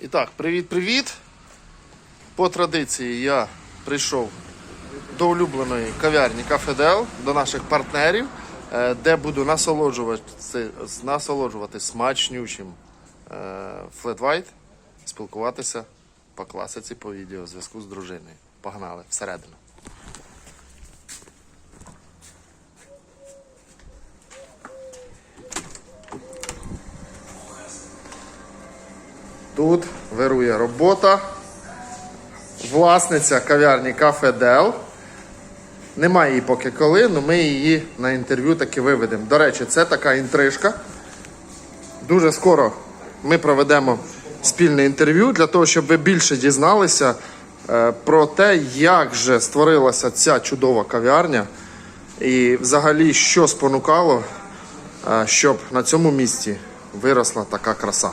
І так, привіт-привіт. По традиції я прийшов до улюбленої кав'ярні Кафедел, до наших партнерів, е, де буду насолоджуватися, насолоджувати смачнючим флетвайт, спілкуватися по класиці, по відеозв'язку з дружиною. Погнали всередину. Тут вирує робота. Власниця кав'ярні Кафе Дел. Немає її поки коли, але ми її на інтерв'ю таки виведемо. До речі, це така інтрижка. Дуже скоро ми проведемо спільне інтерв'ю для того, щоб ви більше дізналися е, про те, як же створилася ця чудова кав'ярня, і взагалі, що спонукало, е, щоб на цьому місці виросла така краса.